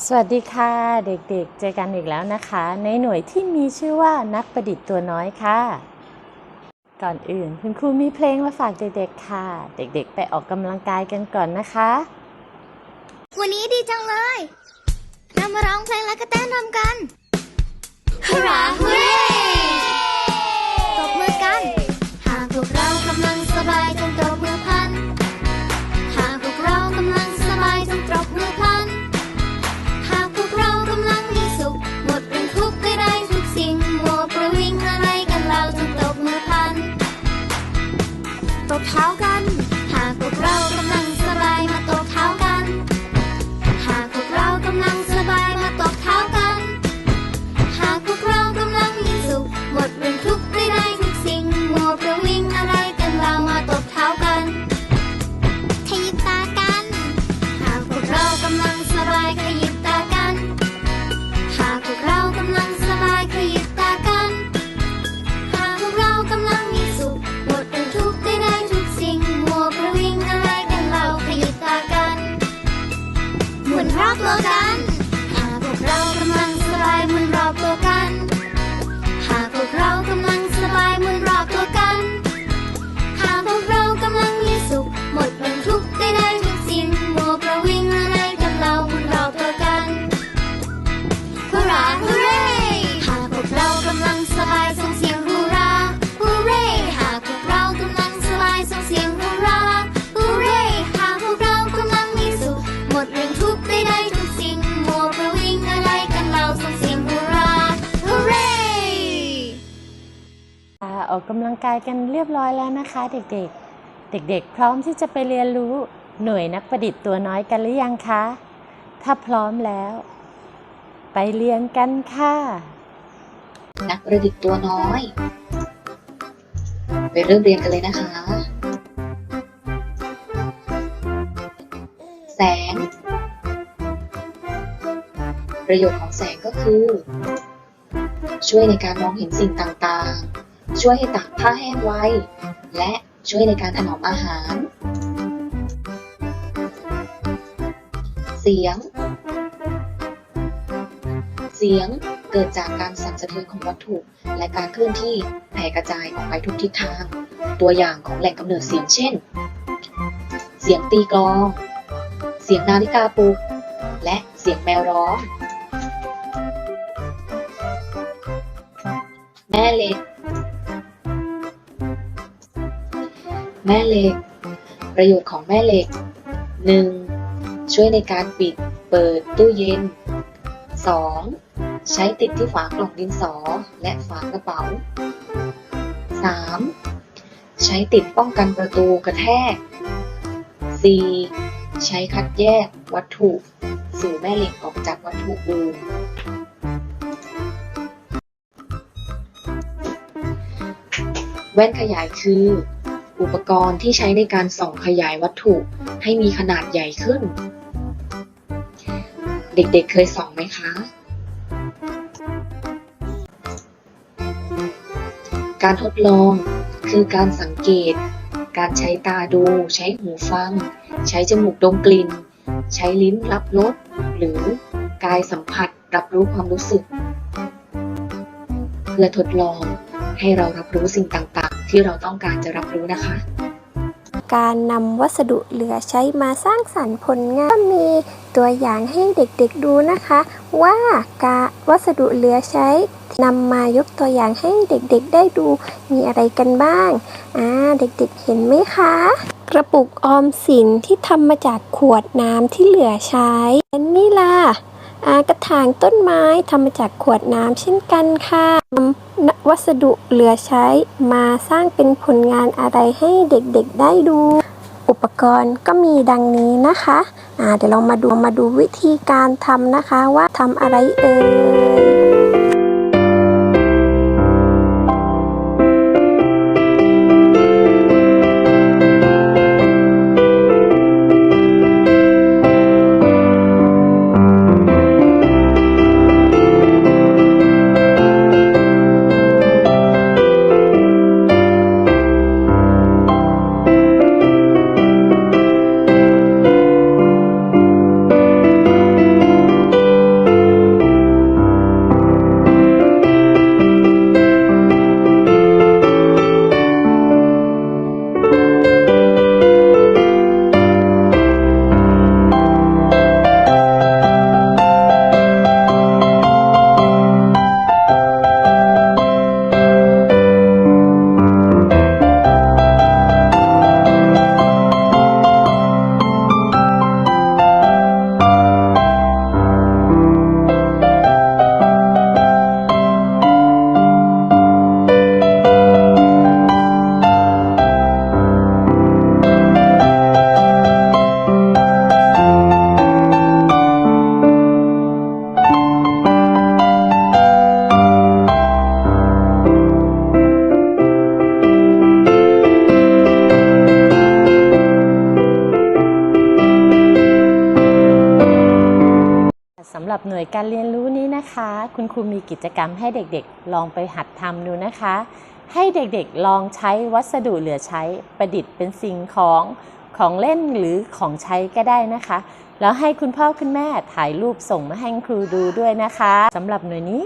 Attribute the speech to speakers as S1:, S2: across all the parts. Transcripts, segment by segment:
S1: สวัสดีค่ะ เด็กๆ เจอกันอีกแล้วนะคะ ในหน่วยที่มีชื่อว่านักประดิษฐ์ตัวน้อยค่ะ ก่อนอื่นคุณครูมีเพลงมาฝากเด็กๆค่ะ เด็กๆ ไปออกกำลังกายกันก่อนนะคะ
S2: วันนี้ดีจังเลยเรามาร้องเพลงแล้วก็เต้นรำกันฮูราฮูเร่ ออกกำลังกายกันเรียบร้อย
S1: แล้วนะคะ เด็กๆ เด็กๆ พร้อมที่จะไปเรียนรู้หน่วยนักประดิษฐ์ตัวน้อยกันหรือยังคะ ถ้าพร้อมแล้ว ไปเรียนกันค่ะ
S3: นักประดิษฐ์ตัวน้อย ไปเริ่มเรียนกันเลยนะคะ แสง ประโยชน์ของแสงก็คือ ช่วยในการมองเห็นสิ่งต่างๆ ช่วยให้ตากผ้าแห้งไว และช่วยในการถนอมอาหาร เสียง เสียงเกิดจากการสั่นสะเทือนของวัตถุ และการเคลื่อนที่แผ่กระจายออกไปทุกทิศทาง ตัวอย่างของแหล่งกำเนิดเสียงเช่น เสียงตีกลอง เสียงนาฬิกาปลุก และเสียงแมวร้อง แม่เหล็ก ม่เหล็ก ประโยชน์ของแม่เหล็ก 1. ช่วยในการปิดเปิดตู้เย็น 2. ใช้ติดที่ฝากล่องดินสอและฝากระเป๋า 3. ใช้ติดป้องกันประตูกระแทก 4. ใช้คัดแยกวัตถุสื่อแม่เหล็กออกจากวัตถุอื่นแว่นขยายคือ อุปกรณ์ที่ใช้ในการส่องขยายวัตถุให้มีขนาดใหญ่ขึ้น เด็กๆเเคยส่องไหมคะ การทดลองคือการสังเกต การใช้ตาดู ใช้หูฟัง ใช้จมูกดมกลิ่น ใช้ลิ้นรับรสหรือกายสัมผัสรับรู้ความรู้สึก เพื่อทดลองให้เรารับรู้สิ่งต่าง ที่เราต้องการจะรับรู้นะคะ
S4: การนำวัสดุเหลือใช้มาสร้างสรรค์ผลงานก็มีตัวอย่างให้เด็กๆดูนะคะ ว่าการวัสดุเหลือใช้นำมายกตัวอย่างให้เด็กๆได้ดูมีอะไรกันบ้าง อ่า เด็กๆเห็นไหมคะ กระปุกออมสินที่ทำมาจากขวดน้ำที่เหลือใช้นนี้ล่ะ กระถางต้นไม้ทำมาจากขวดน้ำเช่นกันค่ะวัสดุเหลือใช้มาสร้างเป็นผลงานอะไรให้เด็กๆได้ดู อุปกรณ์ก็มีดังนี้นะคะะเดี๋ยวเรามาดูมาดูวิธีการทำนะคะว่าทำอะไรเอ่
S1: ย การเรียนรู้นี้นะคะ คุณครูมีกิจกรรมให้เด็กๆ ลองไปหัดทำดูนะคะ ให้เด็กๆลองใช้วัสดุเหลือใช้ประดิษฐ์เป็นสิ่งของของเล่นหรือของใช้ก็ได้นะคะ แล้วให้คุณพ่อคุณแม่ถ่ายรูปส่งมาให้ครูดูด้วยนะคะสำหรับหน่วยนี้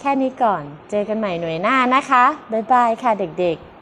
S1: แค่นี้ก่อน เจอกันใหม่หน่วยหน้านะคะ บ๊ายบายค่ะเด็กๆ